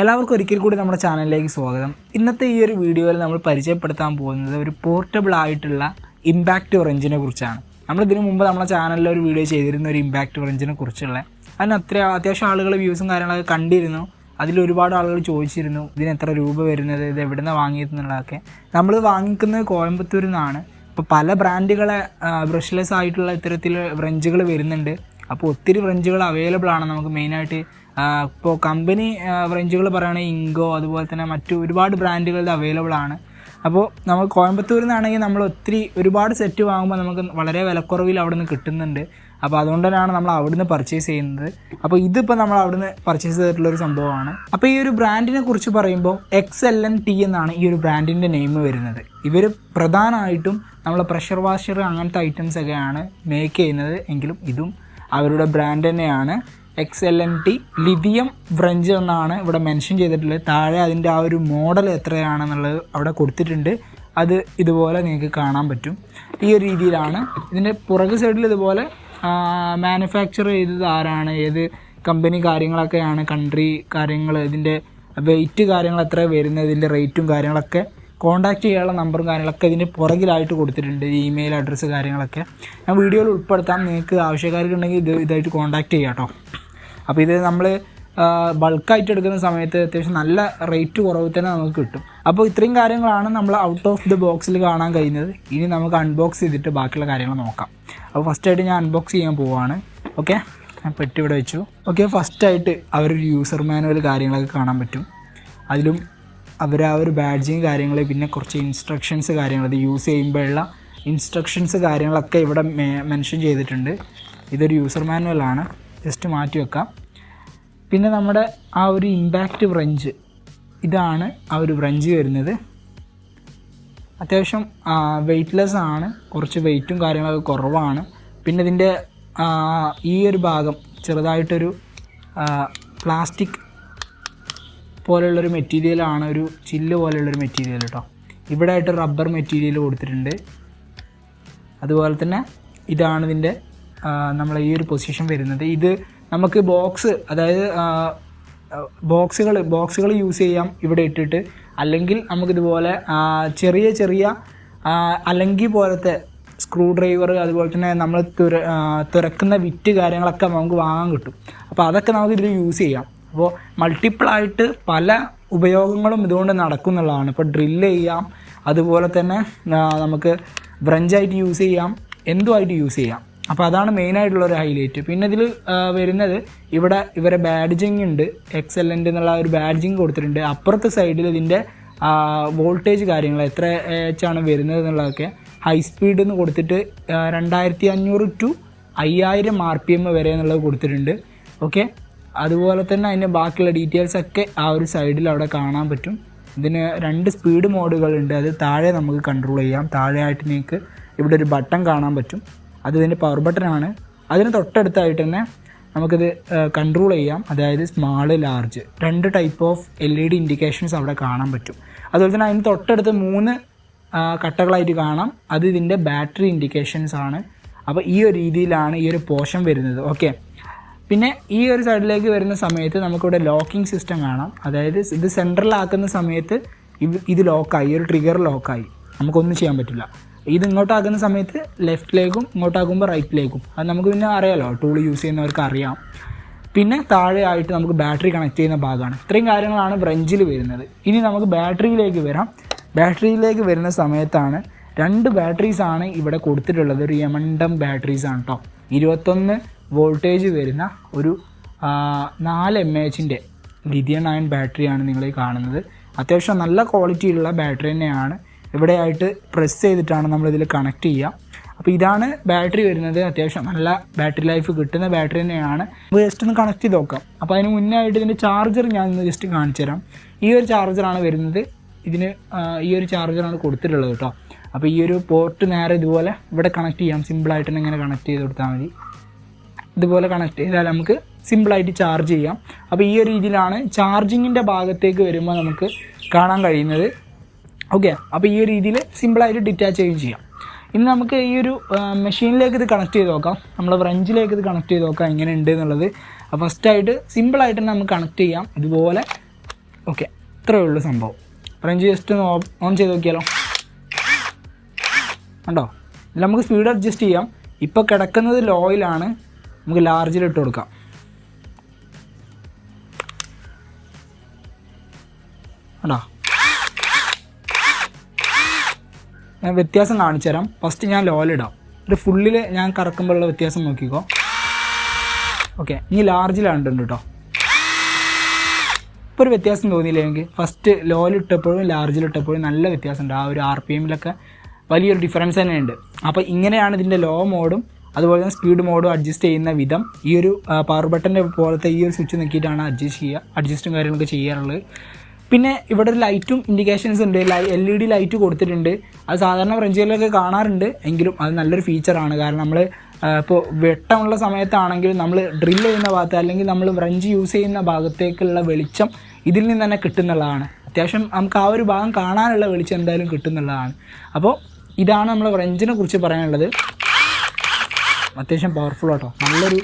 എല്ലാവർക്കും ഒരിക്കൽ കൂടി നമ്മുടെ ചാനലിലേക്ക് സ്വാഗതം. ഇന്നത്തെ ഈ ഒരു വീഡിയോയിൽ നമ്മൾ പരിചയപ്പെടുത്താൻ പോകുന്നത് ഒരു പോർട്ടബിൾ ആയിട്ടുള്ള ഇമ്പാക്റ്റ് ഒറഞ്ചിനെ കുറിച്ചാണ്. നമ്മൾ ഇതിനു മുമ്പ് നമ്മുടെ ചാനലിൽ ഒരു വീഡിയോ ചെയ്തിരുന്ന ഒരു ഇമ്പാക്റ്റ് ഒറഞ്ചിനെ കുറിച്ചുള്ള. അതിന് അത്ര അത്യാവശ്യം ആളുകൾ വ്യൂസും കാര്യങ്ങളൊക്കെ കണ്ടിരുന്നു. അതിൽ ഒരുപാട് ആളുകൾ ചോദിച്ചിരുന്നു ഇതിന് എത്ര രൂപ വരുന്നത്? ഇത് എവിടെ നിന്ന് വാങ്ങിയതെന്നുള്ളതൊക്കെ. നമ്മൾ വാങ്ങിക്കുന്നത് കോയമ്പത്തൂരിൽ നിന്നാണ്. ഇപ്പോൾ പല ബ്രാൻഡുകളെ ബ്രഷ്ലെസ് ആയിട്ടുള്ള ഇത്തരത്തിൽ ബ്രഞ്ചുകൾ വരുന്നുണ്ട്. അപ്പോൾ ഒത്തിരി ഫ്രഞ്ചുകൾ അവൈലബിൾ ആണ് നമുക്ക് മെയിനായിട്ട് ഇപ്പോൾ കമ്പനി ഫ്രഞ്ചുകൾ പറയുകയാണെങ്കിൽ ഇങ്കോ അതുപോലെ തന്നെ മറ്റു ഒരുപാട് ബ്രാൻഡുകളുടെ അവൈലബിൾ ആണ്. അപ്പോൾ നമ്മൾ കോയമ്പത്തൂരിൽ നിന്നാണെങ്കിൽ നമ്മൾ ഒത്തിരി ഒരുപാട് സെറ്റ് വാങ്ങുമ്പോൾ നമുക്ക് വളരെ വിലക്കുറവിൽ അവിടെ നിന്ന് കിട്ടുന്നുണ്ട്. അപ്പോൾ അതുകൊണ്ട് തന്നെയാണ് നമ്മൾ അവിടുന്ന് പർച്ചേസ് ചെയ്യുന്നത്. അപ്പോൾ ഇതിപ്പോൾ നമ്മൾ അവിടുന്ന് പർച്ചേസ് ചെയ്തിട്ടുള്ള ഒരു സംഭവമാണ്. അപ്പോൾ ഈ ഒരു ബ്രാൻഡിനെ കുറിച്ച് പറയുമ്പോൾ എക്സ് എൽ എൻ ടി എന്നാണ് ഈ ഒരു ബ്രാൻഡിന്റെ നെയിം വരുന്നത്. ഇവർ പ്രധാനമായിട്ടും നമ്മൾ പ്രഷർ വാഷർ അങ്ങനത്തെ ഐറ്റംസ് ഒക്കെയാണ് മേക്ക് ചെയ്യുന്നത്. എങ്കിലും ഇതും അവരുടെ ബ്രാൻഡ് തന്നെയാണ്. X L N T lithium French എന്നാണ് ഇവിടെ മെൻഷൻ ചെയ്തിട്ടുള്ളത്. താഴെ അതിന്റെ ആ ഒരു മോഡൽ എത്രയാണെന്നുള്ളത് അവിടെ കൊടുത്തിട്ടുണ്ട്. അത് ഇതുപോലെ നിങ്ങൾക്ക് കാണാൻ പറ്റും. ഈ ഒരു രീതിയിലാണ്. ഇതിന്റെ പുറകു സൈഡിൽ ഇതുപോലെ മാനുഫാക്ചർ ചെയ്തത് ആരാണ്? ഏത് കമ്പനി കാര്യങ്ങളൊക്കെയാണ്? കൺട്രി കാര്യങ്ങൾ ഇതിന്റെ വെയിറ്റ് കാര്യങ്ങൾ എത്ര വരുന്നത്? ഇതിന്റെ റേറ്റും കാര്യങ്ങളൊക്കെ കോൺടാക്ട് ചെയ്യാനുള്ള നമ്പറും കാര്യങ്ങളൊക്കെ ഇതിന്റെ പുറകിലായിട്ട് കൊടുത്തിട്ടുണ്ട് ഇമെയിൽ അഡ്രസ്സ് കാര്യങ്ങളൊക്കെ. ഞാൻ വീഡിയോയിൽ ഉൾപ്പെടുത്താം. നിങ്ങൾക്ക് ആവശ്യക്കാർക്കുണ്ടെങ്കിൽ ഇത് ഇതായിട്ട് കോൺടാക്ട് ചെയ്യാം കേട്ടോ. അപ്പോൾ ഇത് നമ്മൾ ബൾക്കായിട്ട് എടുക്കുന്ന സമയത്ത് അത്യാവശ്യം നല്ല റേറ്റ് കുറവ് തന്നെ നമുക്ക് കിട്ടും. അപ്പോൾ ഇത്രയും കാര്യങ്ങളാണ് നമ്മൾ ഔട്ട് ഓഫ് ദി ബോക്സിൽ കാണാൻ കഴിയുന്നത്. ഇനി നമുക്ക് അൺബോക്സ് ചെയ്തിട്ട് ബാക്കിയുള്ള കാര്യങ്ങൾ നോക്കാം. അപ്പോൾ ഫസ്റ്റായിട്ട് ഞാൻ അൺബോക്സ് ചെയ്യാൻ പോവുകയാണ് ഓക്കെ ഞാൻ പെട്ടി ഇവിടെ വെച്ചു. ഓക്കെ ഫസ്റ്റായിട്ട് അവരൊരു യൂസർ മാനുവൽ കാര്യങ്ങളൊക്കെ കാണാൻ പറ്റും. അതിലും അവർ ആ ഒരു ബാഡ്ജിങ് കാര്യങ്ങൾ പിന്നെ കുറച്ച് ഇൻസ്ട്രക്ഷൻസ് കാര്യങ്ങൾ ഇത് യൂസ് ചെയ്യുമ്പോഴുള്ള ഇൻസ്ട്രക്ഷൻസ് കാര്യങ്ങളൊക്കെ ഇവിടെ മെൻഷൻ ചെയ്തിട്ടുണ്ട്. ഇതൊരു യൂസർ മാനുവലാണ് ജസ്റ്റ് മാറ്റി വെക്കാം. പിന്നെ നമ്മുടെ ആ ഒരു ഇമ്പാക്റ്റ് ബ്രഞ്ച് ഇതാണ് ആ ഒരു ബ്രഞ്ച് വരുന്നത്. അത്യാവശ്യം വെയ്റ്റ്ലെസ് ആണ്. കുറച്ച് വെയിറ്റും കാര്യങ്ങളൊക്കെ കുറവാണ്. പിന്നെ ഇതിന്റെ ഈ ഒരു ഭാഗം ചെറുതായിട്ടൊരു പ്ലാസ്റ്റിക് പോലെയുള്ളൊരു മെറ്റീരിയലാണ് ഒരു ചില്ല് പോലെയുള്ളൊരു മെറ്റീരിയൽ കേട്ടോ ഇവിടെ ആയിട്ട് റബ്ബർ മെറ്റീരിയൽ കൊടുത്തിട്ടുണ്ട്. അതുപോലെ തന്നെ ഇതാണ് ഇതിന്റെ നമ്മളെ ഈ ഒരു പൊസിഷൻ വരുന്നത്. ഇത് നമുക്ക് ബോക്സ് അതായത് ബോക്സുകൾ ബോക്സുകൾ യൂസ് ചെയ്യാം ഇവിടെ ഇട്ടിട്ട്. അല്ലെങ്കിൽ നമുക്കിതുപോലെ ചെറിയ ചെറിയ അല്ലെങ്കിൽ പോലത്തെ സ്ക്രൂ ഡ്രൈവർ അതുപോലെ തന്നെ നമ്മൾ തുര തുറക്കുന്ന വിറ്റ് കാര്യങ്ങളൊക്കെ നമുക്ക് വാങ്ങാൻ കിട്ടും. അപ്പോൾ അതൊക്കെ നമുക്ക് ഇതിൽ യൂസ് ചെയ്യാം. അപ്പോൾ മൾട്ടിപ്പിളായിട്ട് പല ഉപയോഗങ്ങളും ഇതുകൊണ്ട് നടക്കുന്നുള്ളതാണ്. ഇപ്പോൾ ഡ്രില്ല് ചെയ്യാം അതുപോലെ തന്നെ നമുക്ക് ബ്രഞ്ചായിട്ട് യൂസ് ചെയ്യാം എന്തുമായിട്ട് യൂസ് ചെയ്യാം. അപ്പോൾ അതാണ് മെയിനായിട്ടുള്ള ഒരു ഹൈലൈറ്റ് പിന്നെ ഇതിൽ വരുന്നത് ഇവിടെ ഇവരെ ബാഡ്ജിങ് ഉണ്ട്. എക്സ് എന്നുള്ള ഒരു ബാഡ്ജിങ് കൊടുത്തിട്ടുണ്ട്. അപ്പുറത്തെ സൈഡിൽ ഇതിന്റെ വോൾട്ടേജ് കാര്യങ്ങൾ എത്ര എച്ച് ആണ് വരുന്നത് എന്നുള്ളതൊക്കെ ഹൈ സ്പീഡ് എന്ന് കൊടുത്തിട്ട് രണ്ടായിരത്തി അഞ്ഞൂറ് ടു അയ്യായിരം ആർ പി എം വരെ എന്നുള്ളത് കൊടുത്തിട്ടുണ്ട്. ഓക്കെ അതുപോലെ തന്നെ അതിന്റെ ബാക്കിയുള്ള ഡീറ്റെയിൽസ് ഒക്കെ ആ ഒരു സൈഡിൽ അവിടെ കാണാൻ പറ്റും. ഇതിന് രണ്ട് സ്പീഡ് മോഡുകളുണ്ട് അത് താഴെ നമുക്ക് കൺട്രോൾ ചെയ്യാം. താഴെയായിട്ട് നിങ്ങൾക്ക് ഇവിടെ ഒരു ബട്ടൺ കാണാൻ പറ്റും. അത് ഇതിന്റെ പവർ ബട്ടൺ ആണ്. അതിന് തൊട്ടടുത്തായിട്ട് തന്നെ നമുക്കിത് കൺട്രോൾ ചെയ്യാം. അതായത് സ്മാൾ ലാർജ് രണ്ട് type of L E D indications അവിടെ കാണാൻ പറ്റും. അതുപോലെ തന്നെ അതിന് തൊട്ടടുത്ത് മൂന്ന് കട്ടകളായിട്ട് കാണാം. അത് ഇതിന്റെ ബാറ്ററി ഇൻഡിക്കേഷൻസ് ആണ്. അപ്പോൾ ഈ ഒരു രീതിയിലാണ് ഈ ഒരു പോഷൻ വരുന്നത്. ഓക്കെ പിന്നെ ഈ ഒരു സൈഡിലേക്ക് വരുന്ന സമയത്ത് നമുക്കിവിടെ ലോക്കിംഗ് സിസ്റ്റം കാണാം. അതായത് ഇത് സെൻട്രലാക്കുന്ന സമയത്ത് ഇത് ലോക്കായി ഒരു ട്രിഗർ ലോക്കായി നമുക്കൊന്നും ചെയ്യാൻ പറ്റില്ല. ഇത് ഇങ്ങോട്ടാക്കുന്ന സമയത്ത് ലെഫ്റ്റിലേക്കും ഇങ്ങോട്ടാക്കുമ്പോൾ റൈറ്റിലേക്കും അത് നമുക്ക് പിന്നെ അറിയാലോ ടൂൾ യൂസ് ചെയ്യുന്നവർക്ക് അറിയാം. പിന്നെ താഴെയായിട്ട് നമുക്ക് ബാറ്ററി കണക്ട് ചെയ്യുന്ന ഭാഗമാണ്. ഇത്രയും കാര്യങ്ങളാണ് ബ്രഞ്ചിൽ വരുന്നത്. ഇനി നമുക്ക് ബാറ്ററിയിലേക്ക് വരാം. ബാറ്ററിയിലേക്ക് വരുന്ന സമയത്താണ് രണ്ട് ബാറ്ററീസാണ് ഇവിടെ കൊടുത്തിട്ടുള്ളത്. ഒരു യമണ്ടം ബാറ്ററീസാണ് കേട്ടോ ഇരുപത്തൊന്ന് വോൾട്ടേജ് വരുന്ന ഒരു നാല് എം എച്ചിന്റെ ലിഥിയം അയൺ ബാറ്ററിയാണ് നിങ്ങൾ കാണുന്നത്. അത്യാവശ്യം നല്ല ക്വാളിറ്റിയിലുള്ള ബാറ്ററി തന്നെയാണ്. ഇവിടെയായിട്ട് പ്രസ് ചെയ്തിട്ടാണ് നമ്മളിതിൽ കണക്ട് ചെയ്യുക അപ്പോൾ ഇതാണ് ബാറ്ററി വരുന്നത്. അത്യാവശ്യം നല്ല ബാറ്ററി ലൈഫ് കിട്ടുന്ന ബാറ്ററി തന്നെയാണ്. നമുക്ക് ജസ്റ്റ് ഒന്ന് കണക്ട് ചെയ്ത് നോക്കാം. അപ്പോൾ അതിന് മുന്നേ ആയിട്ട് ഇതിന്റെ ചാർജർ ഞാൻ ഇന്ന് ജസ്റ്റ് കാണിച്ചു തരാം ഈ ഒരു ചാർജറാണ് വരുന്നത്. ഇതിന് ഈ ഒരു ചാർജറാണ് കൊടുത്തിട്ടുള്ളത് കേട്ടോ. അപ്പോൾ ഈ ഒരു പോർട്ട് നേരെ ഇതുപോലെ ഇവിടെ കണക്ട് ചെയ്യാം. സിമ്പിളായിട്ട് തന്നെ ഇങ്ങനെ കണക്ട് ചെയ്ത് കൊടുത്താൽ മതി. ഇതുപോലെ കണക്ട് ചെയ്താൽ നമുക്ക് സിമ്പിളായിട്ട് ചാർജ് ചെയ്യാം. അപ്പോൾ ഈ ഒരു രീതിയിലാണ് ചാർജിങ്ങിന്റെ ഭാഗത്തേക്ക് വരുമ്പോൾ നമുക്ക് കാണാൻ കഴിയുന്നത്. ഓക്കെ അപ്പോൾ ഈ ഒരു രീതിയിൽ സിമ്പിളായിട്ട് ഡിറ്റാച്ച് ചെയ്യുകയും ചെയ്യാം. ഇനി നമുക്ക് ഈ ഒരു മെഷീനിലേക്ക് ഇത് കണക്ട് ചെയ്ത് നോക്കാം. നമ്മൾ ഫ്രഞ്ചിലേക്ക് ഇത് കണക്ട് ചെയ്ത് നോക്കാം എങ്ങനെ ഉണ്ട് എന്നുള്ളത് ഫസ്റ്റായിട്ട് സിമ്പിളായിട്ട് തന്നെ നമുക്ക് കണക്ട് ചെയ്യാം. ഇതുപോലെ ഓക്കെ ഇത്രയേ ഉള്ളൂ സംഭവം. ഫ്രഞ്ച് ജസ്റ്റ് ഒന്ന് ഓൺ ചെയ്ത് നോക്കിയാലോ? കണ്ടോ? ഇതിൽ നമുക്ക് സ്പീഡ് അഡ്ജസ്റ്റ് ചെയ്യാം. ഇപ്പോൾ കിടക്കുന്നത് ലോയിലാണ് നമുക്ക് ലാർജിൽ ഇട്ട് കൊടുക്കാം. കണ്ടോ? ഞാൻ വ്യത്യാസം കാണിച്ചു തരാം. ഫസ്റ്റ് ഞാൻ ലോയിലിടാം ഒരു ഫുള്ളിൽ ഞാൻ കറക്കുമ്പോഴുള്ള വ്യത്യാസം നോക്കിക്കോ. ഓക്കെ ഇനി ലാർജിലാണ് ഉണ്ട് കേട്ടോ. ഇപ്പോൾ ഒരു വ്യത്യാസം തോന്നിയില്ല എനിക്ക്? ഫസ്റ്റ് ലോയിലിട്ടപ്പോഴും ലാർജിലിട്ടപ്പോഴും നല്ല വ്യത്യാസമുണ്ട്. ആ ഒരു ആർ പി എമ്മിലൊക്കെ വലിയൊരു ഡിഫറൻസ് തന്നെയുണ്ട്. അപ്പോൾ ഇങ്ങനെയാണ് ഇതിന്റെ ലോ മോഡും അതുപോലെ തന്നെ സ്പീഡ് മോഡും അഡ്ജസ്റ്റ് ചെയ്യുന്ന വിധം ഈ ഒരു പവർ ബട്ടന്റെ പോലത്തെ ഈ ഒരു സ്വിച്ച് നോക്കിയിട്ടാണ് അഡ്ജസ്റ്റ് ചെയ്യുക അഡ്ജസ്റ്റും കാര്യങ്ങളൊക്കെ ചെയ്യാറുള്ളത്. പിന്നെ ഇവിടെ ഒരു ലൈറ്റും ഇൻഡിക്കേഷൻസ് ഉണ്ട്. എൽ ഇ ഡി ലൈറ്റ് കൊടുത്തിട്ടുണ്ട്. അത് സാധാരണ ഫ്രഞ്ചുകളിലൊക്കെ കാണാറുണ്ട്. എങ്കിലും അത് നല്ലൊരു ഫീച്ചറാണ് കാരണം നമ്മൾ ഇപ്പോൾ വെട്ടമുള്ള സമയത്താണെങ്കിലും നമ്മൾ ഡ്രിൽ ചെയ്യുന്ന ഭാഗത്ത് അല്ലെങ്കിൽ നമ്മൾ ഫ്രഞ്ച് യൂസ് ചെയ്യുന്ന ഭാഗത്തേക്കുള്ള വെളിച്ചം ഇതിൽ നിന്ന് തന്നെ കിട്ടുന്നുള്ളതാണ്. അത്യാവശ്യം നമുക്ക് ആ ഒരു ഭാഗം കാണാനുള്ള വെളിച്ചം എന്തായാലും കിട്ടുന്നുള്ളതാണ്. അപ്പോൾ ഇതാണ് നമ്മൾ ഫ്രഞ്ചിനെ കുറിച്ച് പറയാനുള്ളത്. അത്യാവശ്യം പവർഫുൾ ആട്ടോ. നല്ലൊരു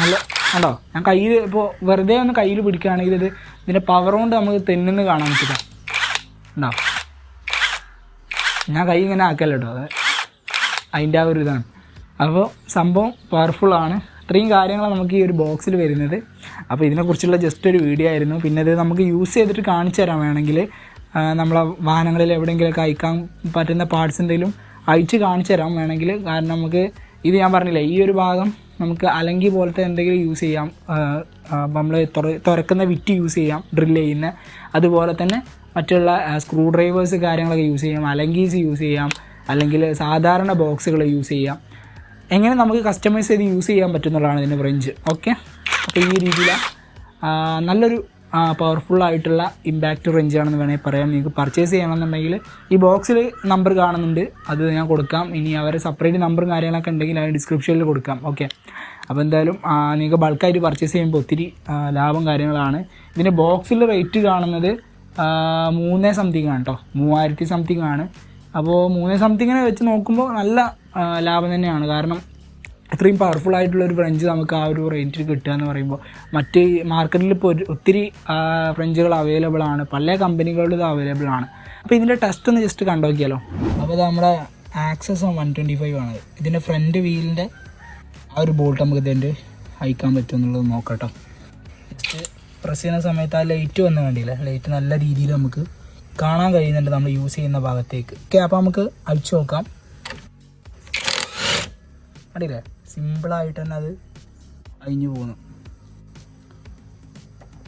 നല്ല കണ്ടോ? ഞാൻ കയ്യിൽ ഇപ്പോൾ വെറുതെ ഒന്ന് കയ്യിൽ പിടിക്കുകയാണെങ്കിൽ ഇത് ഇതിന്റെ പവർ കൊണ്ട് നമുക്ക് തെന്നിന്ന് കാണാൻ പറ്റില്ല. ഉണ്ടോ ഞാൻ കൈ ഇങ്ങനെ ആക്കല്ലോ കേട്ടോ അത് അതിന്റെ ആ ഒരു ഇതാണ്. അപ്പോൾ സംഭവം പവർഫുള്ളാണ് ഇത്രയും കാര്യങ്ങൾ നമുക്ക് ഈ ഒരു ബോക്സിൽ വരുന്നത്. അപ്പോൾ ഇതിനെക്കുറിച്ചുള്ള ജസ്റ്റ് ഒരു വീഡിയോ ആയിരുന്നു. പിന്നെ ഇത് നമുക്ക് യൂസ് ചെയ്തിട്ട് കാണിച്ചു തരാൻ വേണമെങ്കിൽ നമ്മളെ വാഹനങ്ങളിൽ എവിടെയെങ്കിലുമൊക്കെ അയക്കാൻ പറ്റുന്ന പാർട്സ് എന്തെങ്കിലും അയച്ച് കാണിച്ചു തരാം വേണമെങ്കിൽ. കാരണം നമുക്ക് ഇത് ഞാൻ പറഞ്ഞില്ലേ ഈ ഒരു ഭാഗം നമുക്ക് അലങ്കി പോലത്തെ എന്തെങ്കിലും യൂസ് ചെയ്യാം. നമ്മൾ തുറക്കുന്ന വിറ്റ് യൂസ് ചെയ്യാം ഡ്രിൽ ചെയ്യുന്ന. അതുപോലെ തന്നെ മറ്റുള്ള സ്ക്രൂ ഡ്രൈവേഴ്സ് കാര്യങ്ങളൊക്കെ യൂസ് ചെയ്യാം അലങ്കീസ് യൂസ് ചെയ്യാം അല്ലെങ്കിൽ സാധാരണ ബോക്സുകൾ യൂസ് ചെയ്യാം. എങ്ങനെ നമുക്ക് കസ്റ്റമൈസ് ചെയ്ത് യൂസ് ചെയ്യാൻ പറ്റുന്നുള്ളതാണ് ഇതിന്റെ റേഞ്ച് ഓക്കെ അപ്പോൾ ഈ രീതിയിൽ നല്ലൊരു പവർഫുൾ ആയിട്ടുള്ള ഇമ്പാക്റ്റ് റേഞ്ച് ആണെന്ന് വേണമെങ്കിൽ പറയാം. നിങ്ങൾക്ക് പർച്ചേസ് ചെയ്യണമെന്നുണ്ടെങ്കിൽ ഈ ബോക്സിൽ നമ്പർ കാണുന്നുണ്ട്. അത് ഞാൻ കൊടുക്കാം. ഇനി അവരെ സെപ്പറേറ്റ് നമ്പറും കാര്യങ്ങളൊക്കെ ഉണ്ടെങ്കിൽ അത് ഡിസ്ക്രിപ്ഷനിൽ കൊടുക്കാം. ഓക്കെ അപ്പോൾ എന്തായാലും നിങ്ങൾക്ക് ബൾക്കായിട്ട് പർച്ചേസ് ചെയ്യുമ്പോൾ ഒത്തിരി ലാഭം കാര്യങ്ങളാണ്. ഇതിന്റെ ബോക്സിൽ റേറ്റ് കാണുന്നത് മൂന്നേ സംതിങ് ആണ് കേട്ടോ മൂവായിരത്തി സംതിങ് ആണ്. അപ്പോൾ മൂന്നേ സംതിങ്ങിനെ വെച്ച് നോക്കുമ്പോൾ നല്ല ലാഭം തന്നെയാണ്. കാരണം ഇത്രയും പവർഫുൾ ആയിട്ടുള്ള ഒരു ഫ്രഞ്ച് നമുക്ക് ആ ഒരു റേഞ്ചിൽ കിട്ടുക എന്ന് പറയുമ്പോൾ മറ്റ് മാർക്കറ്റിൽ ഇപ്പോൾ ഒത്തിരി ഫ്രഞ്ചുകൾ അവൈലബിൾ ആണ്. പല കമ്പനികളിലും ഇത് അവൈലബിൾ ആണ്. അപ്പോൾ ഇതിന്റെ ടെസ്റ്റ് ഒന്ന് ജസ്റ്റ് കണ്ടു നോക്കിയാലോ? അപ്പോൾ നമ്മുടെ ആക്സസ് വൺ ട്വന്റി ഫൈവ് ആണ്. ഇതിന്റെ ഫ്രണ്ട് വീലിന്റെ ആ ഒരു ബോൾട്ട് നമുക്ക് ഇതിന്റെ അയക്കാൻ പറ്റും എന്നുള്ളത് നോക്കട്ടോ. ജസ്റ്റ് പ്രസ് ചെയ്യുന്ന സമയത്ത് ആ ലൈറ്റ് വന്ന് കണ്ടില്ല? ലൈറ്റ് നല്ല രീതിയിൽ നമുക്ക് കാണാൻ കഴിയുന്നുണ്ട്. നമ്മൾ യൂസ് ചെയ്യുന്ന ഭാഗത്തേക്ക്. ഓക്കെ അപ്പോൾ നമുക്ക് അഴിച്ചു നോക്കാം. കണ്ടില്ലേ? സിമ്പിളായിട്ട് തന്നെ അത് അഴിഞ്ഞു പോകുന്നു.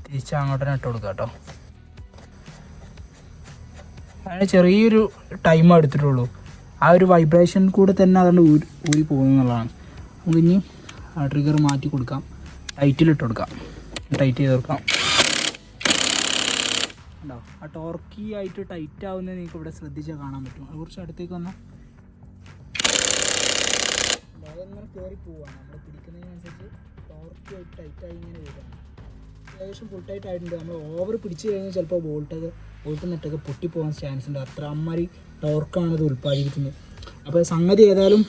തിരിച്ച് അങ്ങോട്ട് തന്നെ ഇട്ട് കൊടുക്കാം കേട്ടോ. അതിന് ചെറിയൊരു ടൈം എടുത്തിട്ടുള്ളൂ. ആ ഒരു വൈബ്രേഷൻ കൂടെ തന്നെ അതുകൊണ്ട് ഊരി ഊരി പോകുന്നു എന്നുള്ളതാണ്. നമുക്ക് ഇനി ആ ട്രിഗർ മാറ്റി കൊടുക്കാം. ടൈറ്റിലിട്ട് കൊടുക്കാം. ടൈറ്റ് ചെയ്ത് കൊടുക്കാം. ഉണ്ടോ ആ ടോർക്കി ആയിട്ട് ടൈറ്റ് ആവുന്നത് നിങ്ങൾക്ക് ഇവിടെ ശ്രദ്ധിച്ചാൽ കാണാൻ പറ്റും. കുറച്ച് അടുത്തേക്ക് വന്നാൽ അതങ്ങനെ കയറി പോവാണ് നമ്മൾ പിടിക്കുന്നതിനനുസരിച്ച് ടോർക്ക് ടൈറ്റായി ഇങ്ങനെ വരികയാണ്. അത്യാവശ്യം ഫുൾ ടൈറ്റ് ആയിട്ടുണ്ട്. നമ്മൾ ഓവർ പിടിച്ച് കഴിഞ്ഞാൽ ചിലപ്പോൾ ബോൾട്ടൊക്കെ ബോൾട്ട് നെറ്റൊക്കെ പൊട്ടിപ്പോകാൻ ചാൻസ് ഉണ്ട്. അത്ര അമ്മാരി ടോർക്കാണ് ഇത് ഉൽപ്പാദിപ്പിക്കുന്നത്. അപ്പോൾ സംഗതി ഏതായാലും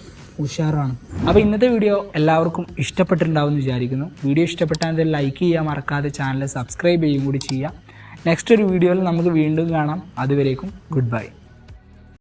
ഉഷാറാണ്. അപ്പോൾ ഇന്നത്തെ വീഡിയോ എല്ലാവർക്കും ഇഷ്ടപ്പെട്ടിട്ടുണ്ടാവും എന്ന് വിചാരിക്കുന്നു. വീഡിയോ ഇഷ്ടപ്പെട്ടാൽ ലൈക്ക് ചെയ്യാൻ മറക്കാതെ ചാനൽ സബ്സ്ക്രൈബ് ചെയ്യും കൂടി ചെയ്യുക. നെക്സ്റ്റ് ഒരു വീഡിയോയിൽ നമുക്ക് വീണ്ടും കാണാം. അതുവരേക്കും ഗുഡ് ബൈ